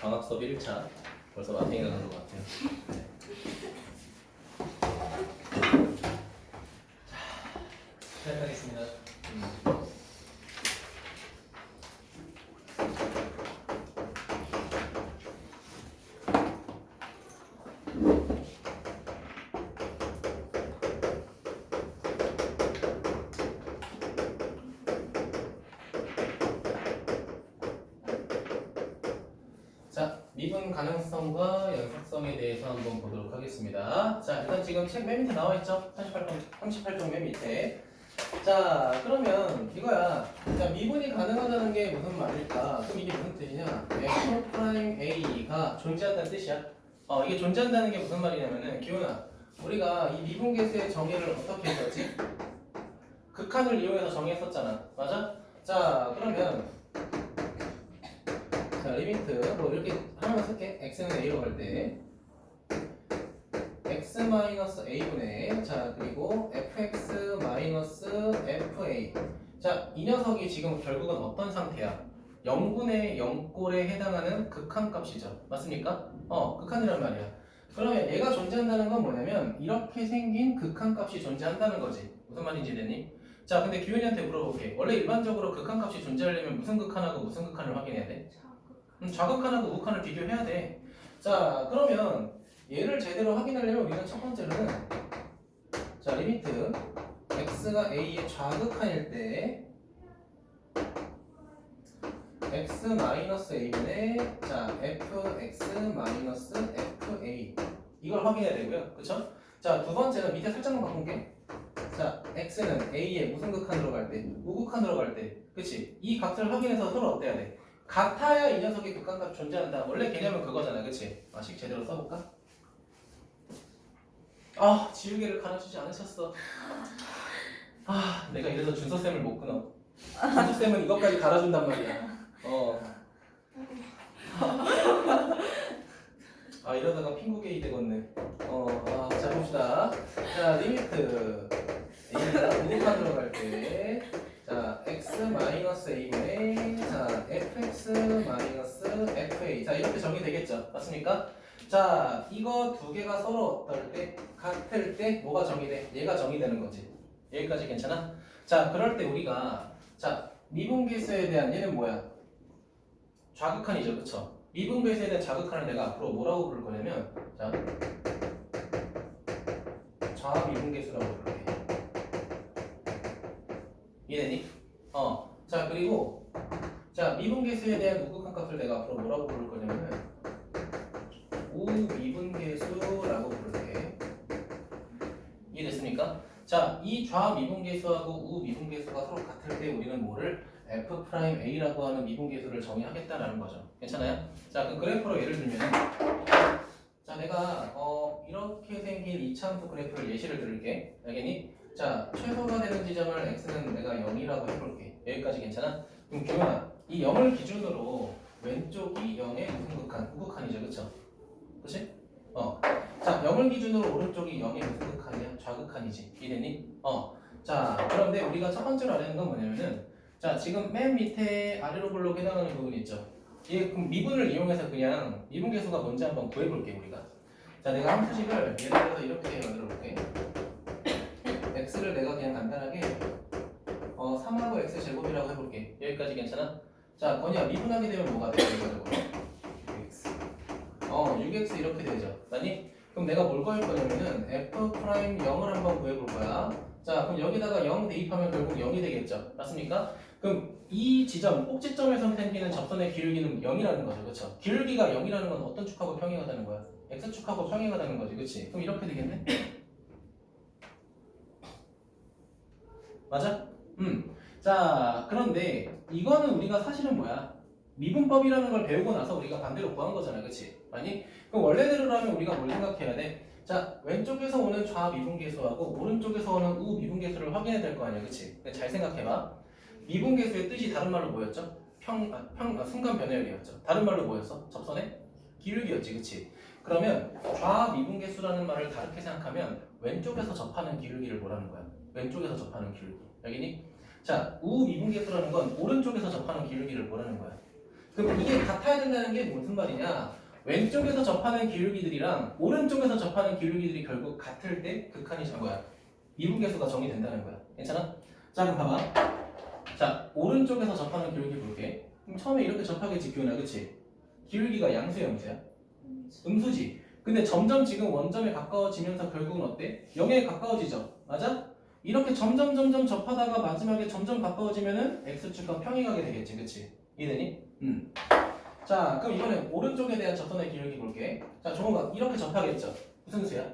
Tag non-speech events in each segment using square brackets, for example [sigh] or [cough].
방학 수업 1차 벌써 마탱이 나는 것 같아요. 네. 자, 시작하겠습니다. 음. 자, 미분 가능성과 연속성에 대해서 한번 보도록 하겠습니다. 자, 일단 지금 책 맨 밑에 나와 있죠? 38쪽, 38쪽 맨 밑에. 자, 그러면 이거야. 자, 미분이 가능하다는 게 무슨 말일까? 그럼 이게 무슨 뜻이냐? f 프라임 a가 존재한다는 뜻이야. 어, 이게 존재한다는 게 무슨 말이냐면은 기훈아, 우리가 이 미분계수의 정의를 어떻게 했었지? 극한을 이용해서 정의했었잖아. 맞아? 자, 그러면 자, 리미트 뭐 이렇게 하나만 쓸게. x는 a로 갈 때 x 마이너스 a분의 자 그리고 fx 마이너스 fa 자 이 녀석이 지금 결국은 어떤 상태야? 0분의 0꼴에 해당하는 극한값이죠. 맞습니까? 어, 극한이란 말이야. 그러면 얘가 존재한다는 건 뭐냐면 이렇게 생긴 극한값이 존재한다는 거지. 무슨 말인지 됐니? 자, 근데 규현이한테 물어볼게. 원래 일반적으로 극한값이 존재하려면 무슨 극한하고 무슨 극한을 확인해야 돼? 음, 좌극한하고 우극한을 비교해야 돼. 자, 그러면 얘를 제대로 확인하려면 우리는 첫 번째로는 자, 리미트 x가 a의 좌극한일 때 x 마이너스 a분의 자, fx 마이너스 fa 이걸 확인해야 되고요. 그쵸? 자, 두 번째는 밑에 살짝만 바꿀게. 자, x는 a의 무슨 극한으로 갈 때? 우극한으로 갈 때. 그치? 이 값을 확인해서 서로 어때야 돼? 같아야 이 녀석의 극한값 존재한다. 원래 개념은 그거잖아, 그치? 아식 제대로 써볼까? 아, 지우개를 갈아주지 않으셨어. 아, 내가 이래서 준서 쌤을 못 끊어. 준서 쌤은 이것까지 갈아준단 말이야. 어. 아, 이러다가 핑구게이 되겠네. 어, 아, 자 봅시다. 자, 리미트 우극 정의되겠죠. 맞습니까? 자, 이거 두 개가 서로 어떨 때 같을 때 뭐가 정의돼? 얘가 정의되는 거지. 여기까지 괜찮아? 자, 그럴 때 우리가 자, 미분계수에 대한 얘는 뭐야? 좌극한이죠. 그쵸? 미분계수에 대한 좌극한을 내가 앞으로 뭐라고 부를 거냐면 자, 좌미분계수라고 부를게. 이해되니? 어. 자, 그리고 자, 미분계수에 대한 우극한 값을 내가 앞으로 뭐라고 부를 거냐면 좌 미분계수하고 우 미분계수가 서로 같을 때 우리는 뭐를 f 프라임 a라고 하는 미분계수를 정의하겠다라는 거죠. 괜찮아요? 자, 그 그래프로 예를 들면 자, 내가 어, 이렇게 생긴 이차함수 그래프를 예시를 들을게. 알겠니? 자, 최소가 되는 지점을 x는 내가 0이라고 해볼게. 여기까지 괜찮아? 그럼 규현아, 이 0을 기준으로 왼쪽이 0의 무슨 극한? 우극한이죠, 그쵸? 그치? 어. 자, 0을 기준으로 오른쪽이 0의 무슨 극한이야? 좌극한이지. 이해됐니? 어. 자, 그런데 우리가 첫 번째로 하는 건 뭐냐면은 자, 지금 맨 밑에 아래로 블록 해당하는 부분 있죠? 이 그럼 미분을 이용해서 그냥 미분 계수가 뭔지 한번 구해볼게 우리가. 자, 내가 한 수식을 예를 들어서 이렇게 만들어 볼게. x를 내가 그냥 간단하게 어 3하고 x 제곱이라고 해볼게. 여기까지 괜찮아? 자, 건이야 미분하게 되면 뭐가 돼? 이거적으로 6x. 어, 6x 이렇게 되죠. 맞니? 그럼 내가 뭘 구할 거냐면은 f 프라임 0을 한번 구해볼 거야. 자, 그럼 여기다가 0 대입하면 결국 0이 되겠죠. 맞습니까? 그럼 이 지점, 꼭지점에서 생기는 접선의 기울기는 0이라는 거죠. 그렇죠? 기울기가 0이라는 건 어떤 축하고 평행하다는 거야? x축하고 평행하다는 거지. 그렇지? 그럼 이렇게 되겠네? 맞아? 음. 자, 그런데 이거는 우리가 사실은 뭐야? 미분법이라는 걸 배우고 나서 우리가 반대로 구한 거잖아. 그치? 아니? 그럼 원래대로라면 우리가 뭘 생각해야 돼? 자, 왼쪽에서 오는 좌 미분계수하고 오른쪽에서 오는 우 미분계수를 확인해야 될 거 아니야. 그치? 근데 잘 생각해봐. 미분계수의 뜻이 다른 말로 뭐였죠? 평, 아, 평, 아, 순간 변화율이었죠. 다른 말로 뭐였어? 접선의 기울기였지. 그치? 그러면 좌 미분계수라는 말을 다르게 생각하면 왼쪽에서 접하는 기울기를 뭐라는 거야? 왼쪽에서 접하는 기울기. 알겠니? 자, 우 미분계수라는 건 오른쪽에서 접하는 기울기를 뭐라는 거야? 그럼 이게 같아야 된다는 게 무슨 말이냐? 왼쪽에서 접하는 기울기들이랑 오른쪽에서 접하는 기울기들이 결국 같을 때 극한이 자 뭐야? 미분계수가 정의된다는 거야. 괜찮아? 자 그럼 봐봐. 자 오른쪽에서 접하는 기울기 볼게. 그럼 처음에 이렇게 접하겠지 기울나 그치? 기울기가 양수야 음수야? 음수지. 근데 점점 지금 원점에 가까워지면서 결국은 어때? 0에 가까워지죠. 맞아? 이렇게 점점 점점 접하다가 마지막에 점점 가까워지면은 x축과 평이 가게 되겠지. 그치? 이해되니? 음. 자, 그럼 이번엔 오른쪽에 대한 접선의 기울기 볼게. 자, 종호가 이렇게 접하겠죠. 무슨 수야?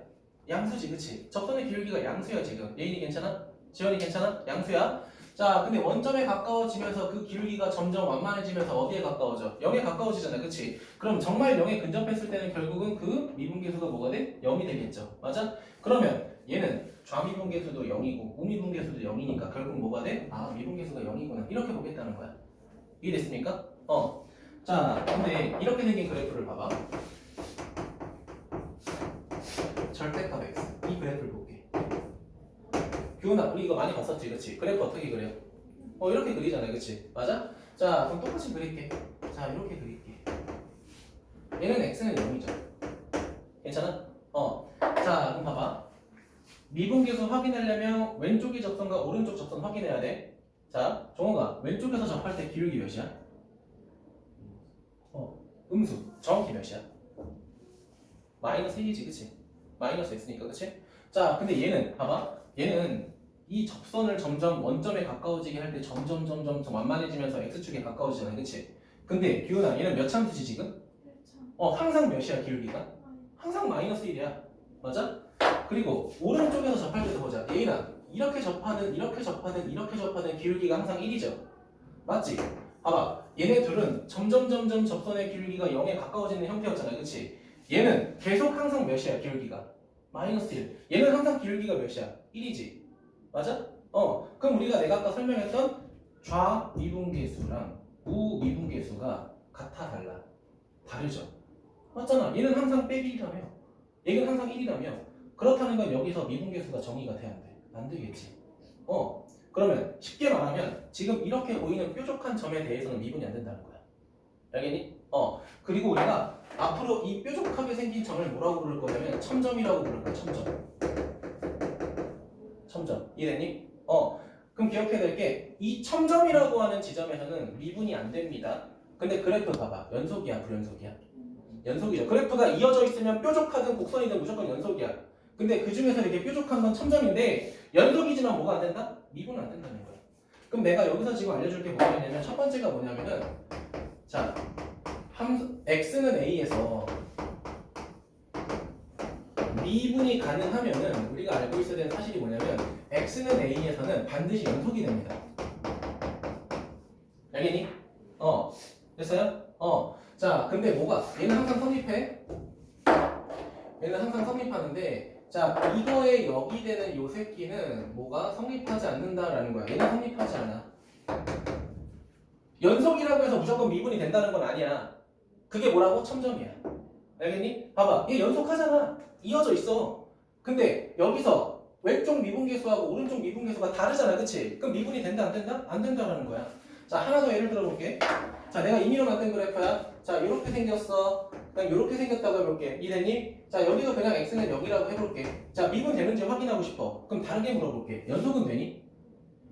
양수지, 그치? 접선의 기울기가 양수야, 지금. 예인이 괜찮아? 지원이 괜찮아? 양수야? 자, 근데 원점에 가까워지면서 그 기울기가 점점 완만해지면서 어디에 가까워져? 0에 가까워지잖아, 그치? 그럼 정말 0에 근접했을 때는 결국은 그 미분계수가 뭐가 돼? 0이 되겠죠. 맞아? 그러면 얘는 좌미분계수도 0이고 우미분계수도 0이니까 결국 뭐가 돼? 아, 미분계수가 0이구나. 이렇게 보겠다는 거야. 이해됐습니까? 어. 자, 근데 이렇게 생긴 그래프를 봐봐. 절대값 x. 이 그래프를 볼게. 규훈아, 우리 이거 많이 봤었지, 그렇지? 그래프 어떻게 그려? 어, 이렇게 그리잖아, 그렇지? 맞아? 자, 그럼 똑같이 그릴게. 자, 이렇게 그릴게. 얘는 x는 0이죠. 괜찮아? 어. 자, 그럼 봐봐. 미분계수 확인하려면 왼쪽이 접선과 오른쪽 접선 확인해야 돼. 자, 종호가 왼쪽에서 접할 때 기울기 몇이야? 어, 음수. 정확히 몇이야? 마이너스 1이지, 그치? 마이너스 x니까, 그치? 자, 근데 얘는, 봐봐. 얘는 이 접선을 점점 원점에 가까워지게 할 때 점점 점점 더 완만해지면서 x축에 가까워지잖아, 그치? 근데 기훈아, 얘는 몇 참수지 지금? 어, 항상 몇이야, 기울기가? 항상 마이너스 1이야. 맞아? 그리고 오른쪽에서 접할 때도 보자. 얘나 이렇게 접하는, 이렇게 접하는, 이렇게 접하는 기울기가 항상 1이죠. 맞지? 봐봐. 얘네 둘은 점점 점점 접선의 기울기가 0에 가까워지는 형태였잖아. 그치? 얘는 계속 항상 몇이야, 기울기가? 마이너스 1. 얘는 항상 기울기가 몇이야? 1이지. 맞아? 어. 그럼 우리가 내가 아까 설명했던 좌미분계수랑 우미분계수가 같아 달라? 다르죠. 맞잖아. 얘는 항상 빼기 1이라며. 얘는 항상 1이라며. 그렇다는 건 여기서 미분계수가 정의가 돼야 돼. 안 되겠지. 어. 그러면 쉽게 말하면 지금 이렇게 보이는 뾰족한 점에 대해서는 미분이 안 된다는 거야. 알겠니? 어. 그리고 우리가 앞으로 이 뾰족하게 생긴 점을 뭐라고 부를 거냐면 첨점이라고 부를 거야. 첨점. 첨점. 이해됐니? 어. 그럼 기억해야 될 게 이 첨점이라고 하는 지점에서는 미분이 안 됩니다. 근데 그래프 봐봐. 연속이야, 불연속이야? 연속이죠. 그래프가 이어져 있으면 뾰족하든 곡선이든 무조건 연속이야. 근데 그 중에서 이렇게 뾰족한 건 첨점인데 연속이지만 뭐가 안 된다? 미분은 안 된다는 거야. 그럼 내가 여기서 지금 알려줄 게 뭐가 있냐면 첫 번째가 뭐냐면은 자 함, x는 a에서 미분이 가능하면은 우리가 알고 있어야 되는 사실이 뭐냐면 x는 a에서는 반드시 연속이 됩니다. 알겠니? 어 됐어요? 어 자 근데 뭐가 얘는 항상 성립해 얘는 항상 성립하는데 자 이거에 여기 되는 요 새끼는 뭐가 성립하지 않는다라는 거야. 얘는 성립하지 않아. 연속이라고 해서 무조건 미분이 된다는 건 아니야. 그게 뭐라고? 첨점이야. 알겠니? 봐봐. 얘 연속하잖아. 이어져 있어. 근데 여기서 왼쪽 미분계수하고 오른쪽 미분계수가 다르잖아. 그치? 그럼 미분이 된다 안 된다? 안 된다라는 거야 자 하나 더 예를 들어 볼게. 자 내가 임의로 만든 그래프야. 자 이렇게 생겼어. 그냥 이렇게 생겼다고 해볼게. 이해됐니? 자 여기도 그냥 x는 여기라고 해볼게. 자 미분 되는지 확인하고 싶어. 그럼 다르게 물어볼게. 연속은 되니?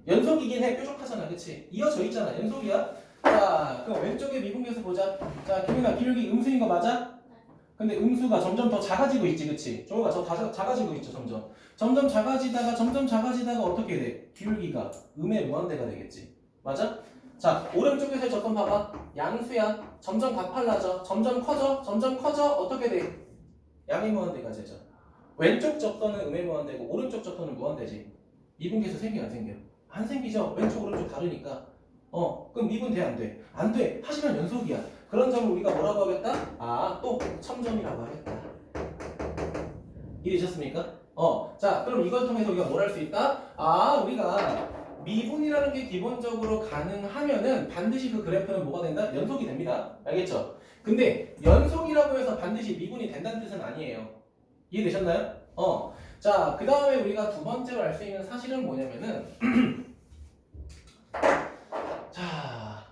연속이긴 해. 뾰족하잖아. 그치? 이어져 있잖아. 연속이야? 자 그럼 왼쪽에 미분계수 보자. 자 김민아 기울기 음수인 거 맞아? 근데 음수가 점점 더 작아지고 있지. 그치? 종호가 더 다- 작아지고 있죠 점점. 점점 작아지다가 점점 작아지다가 어떻게 돼? 기울기가 음의 무한대가 되겠지. 맞아? 자 오른쪽에서 접근 봐봐 양수야 점점 가팔라져 점점 커져 점점 커져 어떻게 돼? 양의 무한대가 되죠 왼쪽 접선은 음의 무한대고 오른쪽 접선은 무한대지 미분계수 생겨 안 생겨? 안 생기죠 왼쪽 오른쪽 다르니까 어 그럼 미분 돼 안 돼? 안 돼 하지만 연속이야 그런 점을 우리가 뭐라고 하겠다? 아 또 첨점이라고 하겠다 이해되셨습니까? 어 자 그럼 이걸 통해서 우리가 뭘 할 수 있다? 아 우리가 미분이라는 게 기본적으로 가능하면은 반드시 그 그래프는 뭐가 된다? 연속이 됩니다. 알겠죠? 근데 연속이라고 해서 반드시 미분이 된다는 뜻은 아니에요. 이해되셨나요? 어. 자, 그 다음에 우리가 두 번째로 알 수 있는 사실은 뭐냐면은 [clears throat] 자,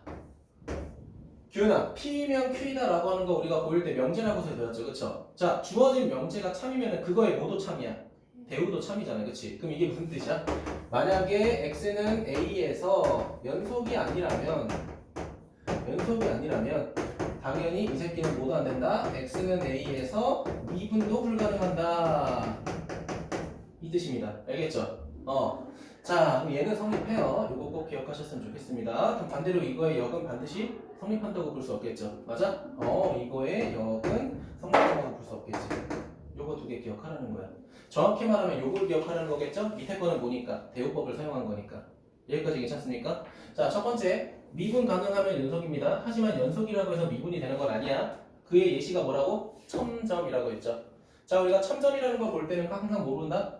기훈아, P면 Q이다라고 하는 거 우리가 고일 때 명제라고서 배웠죠, 그쵸? 자, 주어진 명제가 참이면 그거의 뭐도 참이야? 대우도 참이잖아, 그치? 그럼 이게 무슨 뜻이야? 만약에 X는 A에서 연속이 아니라면 연속이 아니라면 당연히 이 새끼는 뭐도 안 된다. X는 A에서 미분도 불가능한다. 이 뜻입니다. 알겠죠? 어. 자, 그럼 얘는 성립해요. 이거 꼭 기억하셨으면 좋겠습니다. 그럼 반대로 이거의 역은 반드시 성립한다고 볼 수 없겠죠. 맞아? 어, 이거의 역은 성립한다고 볼 수 없겠지. 요거 두 개 기억하라는 거야. 정확히 말하면 요걸 기억하라는 거겠죠? 밑에 거는 뭐니까? 대우법을 사용한 거니까. 여기까지 괜찮습니까? 자, 첫 번째. 미분 가능하면 연속입니다. 하지만 연속이라고 해서 미분이 되는 건 아니야. 그의 예시가 뭐라고? 첨점이라고 했죠. 자, 우리가 첨점이라는 걸 볼 때는 항상 모른다?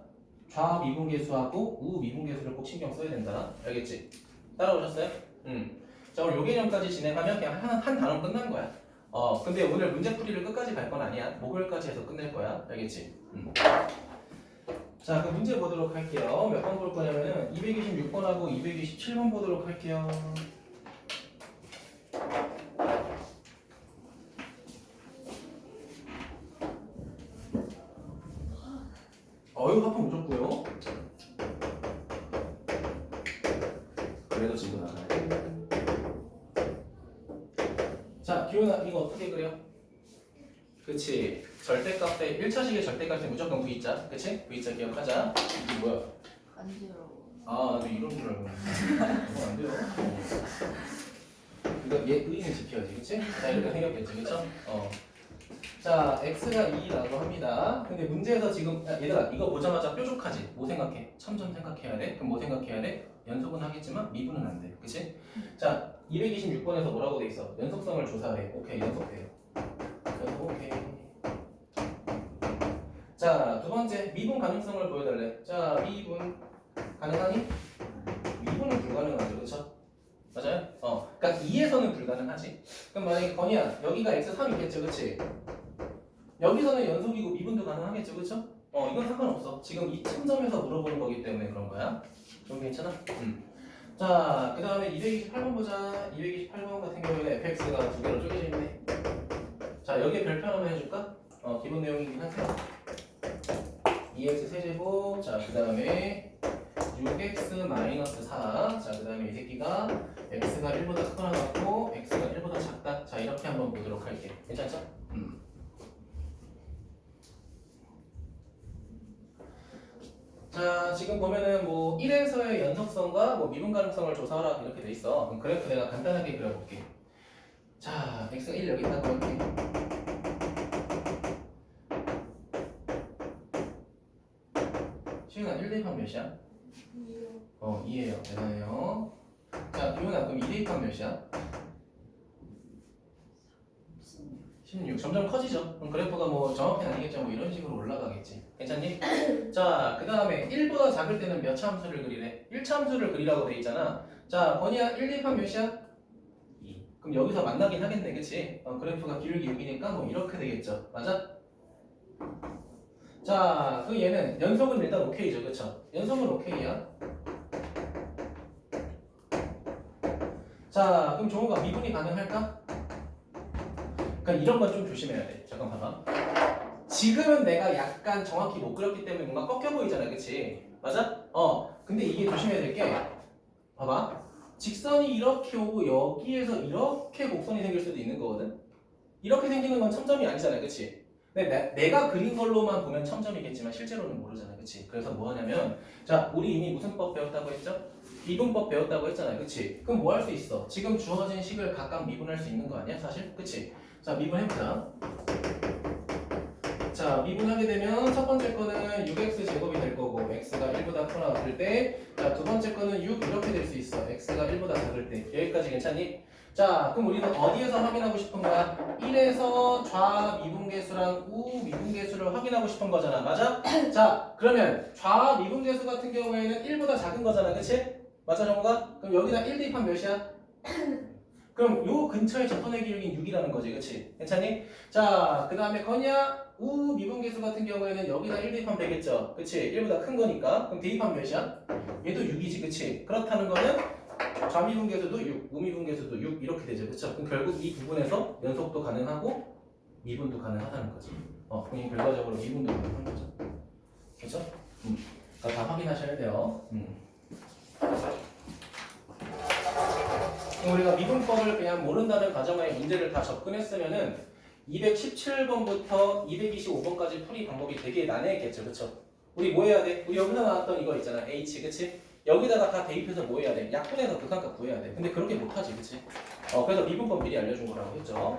좌 미분계수하고 우 미분계수를 꼭 신경 써야 된다. 알겠지? 따라오셨어요? 음. 자, 오늘 요 개념까지 진행하면 그냥 한, 한 단어 끝난 거야. 어, 근데 오늘 문제풀이를 끝까지 갈 건 아니야. 목요일까지 해서 끝낼 거야. 알겠지? 음. 자, 그럼 문제 보도록 할게요. 몇 번 볼 거냐면은 226번하고 227번 보도록 할게요. 무조건 V자. 그치? V자 기억하자. 이게 뭐야? 간지러워. 아, 너 이런 줄 알고. 이거 안 돼요. 이거 얘 의는 지켜야지, 그치? 자, 이렇게 생겼겠지, 그쵸? 어. 자, x가 2라고 합니다. 근데 문제에서 지금, 야, 얘들아, 이거 보자마자 뾰족하지? 뭐 생각해? 첨점 생각해야 돼? 그럼 뭐 생각해야 돼? 연속은 하겠지만 미분은 안 돼. 그치? 자, 226번에서 뭐라고 돼 있어? 연속성을 조사해. 오케이, 연속돼요. 연속, 오케이. 자, 두 번째, 미분 가능성을 보여달래. 자, 미분 가능하니? 미분은 불가능하죠, 그렇죠? 맞아요? 어, 그러니까 2에서는 불가능하지. 그럼 만약에 건이야, 여기가 x3 있겠죠, 그렇지? 여기서는 연속이고 미분도 가능하겠죠, 그렇죠? 어, 이건 상관없어. 지금 이 첨점에서 물어보는 거기 때문에 그런 거야. 좀 괜찮아? 음. 자, 그 다음에 228번 보자. 228번 같은 경우에는 fx가 두 개로 쪼개져 있네. 자, 여기에 별표 하나만 해줄까? 어, 기본 내용이긴 한데. 2x 세제곱, 자, 그 다음에 6x 마이너스 4. 자, 그 다음에 이 새끼가 x가 1보다 크거나 같고 x가 1보다 작다. 자, 이렇게 한번 보도록 할게. 괜찮죠? 음. 자, 지금 보면은 뭐 1에서의 연속성과 뭐 미분 가능성을 조사하라 이렇게 돼 있어. 그럼 그래프 내가 간단하게 그려볼게. 자, x가 1 여기 있다고 할게. 시윤아 1 대입하면 몇이야? 어, 2예요. 대단해요. 자, 기훈아 그럼 2 대입하면 몇이야? 16. 점점 커지죠. 그럼 그래프가 뭐 정확히는 아니겠죠. 뭐 이런 식으로 올라가겠지. 괜찮니? [laughs] 자, 그 다음에 1보다 작을 때는 몇차 함수를 그리래? 1차 함수를 그리라고 돼 있잖아. 자, 건이야 1 대입하면 몇이야? 2. 그럼 여기서 만나긴 하겠네. 그치? 어, 그래프가 기울기 6이니까 뭐 이렇게 되겠죠. 맞아? 자, 그 얘는 연속은 일단 오케이죠. 그쵸? 연속은 오케이야. 자, 그럼 종호가 미분이 가능할까? 그러니까 이런 건 좀 조심해야 돼. 잠깐 봐봐. 지금은 내가 약간 정확히 못 그렸기 때문에 뭔가 꺾여 보이잖아, 그치? 맞아? 어. 근데 이게 조심해야 될 게, 봐봐. 직선이 이렇게 오고 여기에서 이렇게 곡선이 생길 수도 있는 거거든? 이렇게 생기는 건 첨점이 아니잖아, 그치? 근데 내, 내가 그린 걸로만 보면 첨점이겠지만 실제로는 모르잖아, 그치? 그래서 뭐 하냐면, 자, 우리 이미 무슨 법 배웠다고 했죠? 미분법 배웠다고 했잖아요, 그치? 그럼 뭐 할 수 있어? 지금 주어진 식을 각각 미분할 수 있는 거 아니야, 사실? 그치? 자, 미분해보자. 자, 미분하게 되면 첫 번째 거는 6x 제곱이 될 거고 x가 1보다 크거나 같을 때, 자, 두 번째 거는 6 이렇게 될 수 있어. x가 1보다 작을 때. 여기까지 괜찮니? 자, 그럼 우리는 어디에서 확인하고 싶은 거야? 1에서 좌 미분계수랑 우 미분계수를 확인하고 싶은 거잖아. 맞아? [coughs] 자, 그러면 좌 미분계수 같은 경우에는 1보다 작은 거잖아. 그치? 맞아, 정우가? 그럼 여기다 1 대입하면 몇이야? [coughs] 그럼 요 근처에 접선의 기울기는 6이라는 거지, 그치? 괜찮니? 자, 그 다음에 건이야, 우 미분계수 같은 경우에는 여기다 1 대입하면 되겠죠? 그치? 1보다 큰 거니까. 그럼 대입하면 몇이야? 얘도 6이지, 그치? 그렇다는 거는 좌미분계수도 6, 우미분계수도 6 이렇게 되죠. 그렇죠? 그럼 결국 이 부분에서 연속도 가능하고 미분도 가능하다는 거죠. 어, 그럼 결과적으로 미분도 가능한 거죠. 그렇죠? 음. 그러니까 다 확인하셔야 돼요. 음. 그럼 우리가 미분법을 그냥 모른다는 가정하에 문제를 다 접근했으면은 217번부터 225번까지 풀이 방법이 되게 난해했겠죠, 그렇죠? 우리 뭐 해야 돼? 우리 여기서 나왔던 이거 있잖아, h, 그치? 여기다가 다 대입해서 뭐 해야 돼? 약분해서 극한값 구해야 돼. 근데 그렇게 못하지, 그치? 어, 그래서 미분법 미리 알려준 거라고 했죠.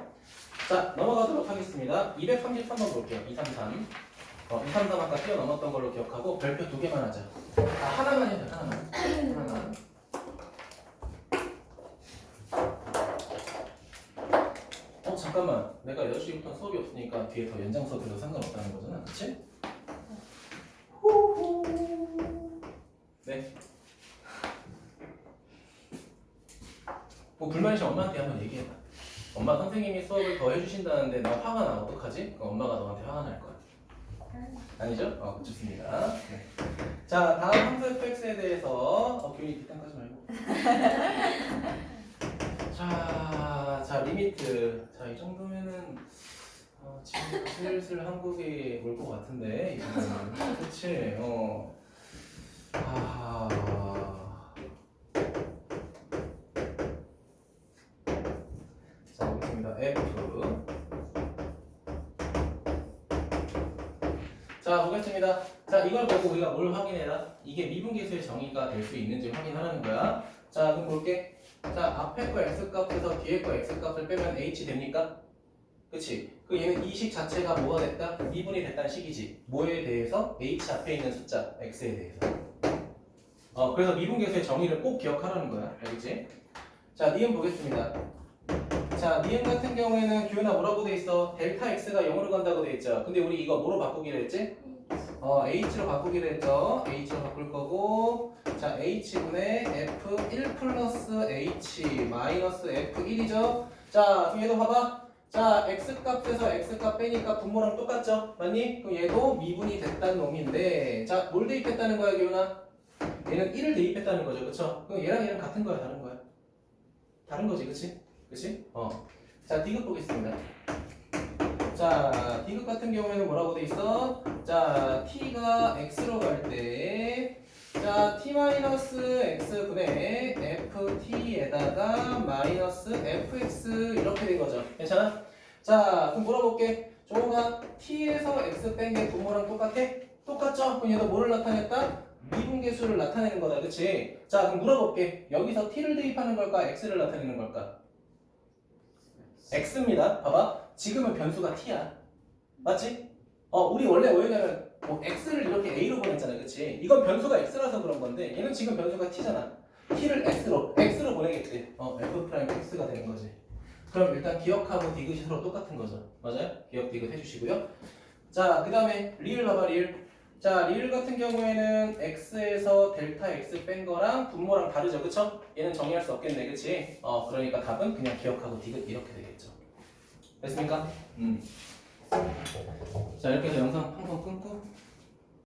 자, 넘어가도록 하겠습니다. 233번 볼게요. 233. 어, 233 아까 뛰어넘었던 걸로 기억하고 별표 두 개만 하자. 아, 하나만 해야 돼, 하나만. 하나만. 어, 잠깐만. 내가 6시부터 수업이 없으니까 뒤에 더 연장 수업해도 상관없다는 거잖아. 그치? 후후. 네. 뭐 불만 있으면 엄마한테 한번 얘기해봐. 엄마 선생님이 수업을 더 해주신다는데 나 화가 나 어떡하지? 그럼 엄마가 너한테 화가 날 거야. 아니죠? 어, 좋습니다. 네. 자, 다음 함수 fx에 대해서 어, 교훈이 뒷땅 까지 말고. [laughs] 자, 자 리미트. 자, 이 정도면은 어, 지금 슬슬 한국에 올것 같은데. 그치? 어. 아. 자, 보겠습니다. 자, 이걸 보고 우리가 뭘 확인해라? 이게 미분계수의 정의가 될 수 있는지 확인하라는 거야. 자, 그럼 볼게. 자, 앞에 거 x값에서 뒤에 거 x값을 빼면 h 됩니까? 그치? 그 얘는 이 식 자체가 뭐가 됐다? 미분이 됐다는 식이지. 뭐에 대해서? h 앞에 있는 숫자 x에 대해서. 어, 그래서 미분계수의 정의를 꼭 기억하라는 거야. 알겠지? 자, 니은 보겠습니다. 자, 니은 같은 경우에는 규현아 뭐라고 돼 있어? 델타 x가 0으로 간다고 돼 있죠. 근데 우리 이거 뭐로 바꾸기로 했지? 어, h로 바꾸기로 했죠. h로 바꿀 거고, 자, h분의 f1 플러스 h 마이너스 f1이죠. 자, 그럼 얘도 봐봐. 자, x값에서 x값 빼니까 분모랑 똑같죠? 맞니? 그럼 얘도 미분이 됐다는 놈인데, 자, 뭘 대입했다는 거야, 기훈아? 얘는 1을 대입했다는 거죠, 그쵸? 그럼 얘랑 얘랑 같은 거야, 다른 거야? 다른 거지, 그치? 그치? 어. 자, 디귿 보겠습니다. 자, 디귿 같은 경우에는 뭐라고 돼 있어? 자, t가 x로 갈 때, 자, t-x 분의 ft에다가 마이너스 fx 이렇게 된 거죠. 괜찮아? 자, 그럼 물어볼게. 종호가 t에서 x 뺀 게 분모랑 똑같아? 똑같죠? 그럼 얘도 뭐를 나타냈다? 미분계수를 나타내는 거다. 그치? 자, 그럼 물어볼게. 여기서 t를 대입하는 걸까? x를 나타내는 걸까? x입니다. 봐봐. 지금은 변수가 t야. 맞지? 어, 우리 원래 뭐였냐면 뭐 x를 이렇게 a로 보냈잖아. 그치? 이건 변수가 x라서 그런 건데 얘는 지금 변수가 t잖아. t를 x로 x로 보내겠지. 어, f 프라임 x가 되는 거지. 그럼 일단 기억하고 디귿이 서로 똑같은 거죠. 맞아요? 기억 디귿 해주시고요. 자, 그 다음에 리을 봐봐 리을. 자, 리을 같은 경우에는 x에서 델타 x 뺀 거랑 분모랑 다르죠. 그쵸? 얘는 정의할 수 없겠네. 그치? 어, 그러니까 답은 그냥 기억하고 디귿 이렇게 되겠죠. 됐습니까? 음. 자, 이렇게 해서 영상 방송 끊고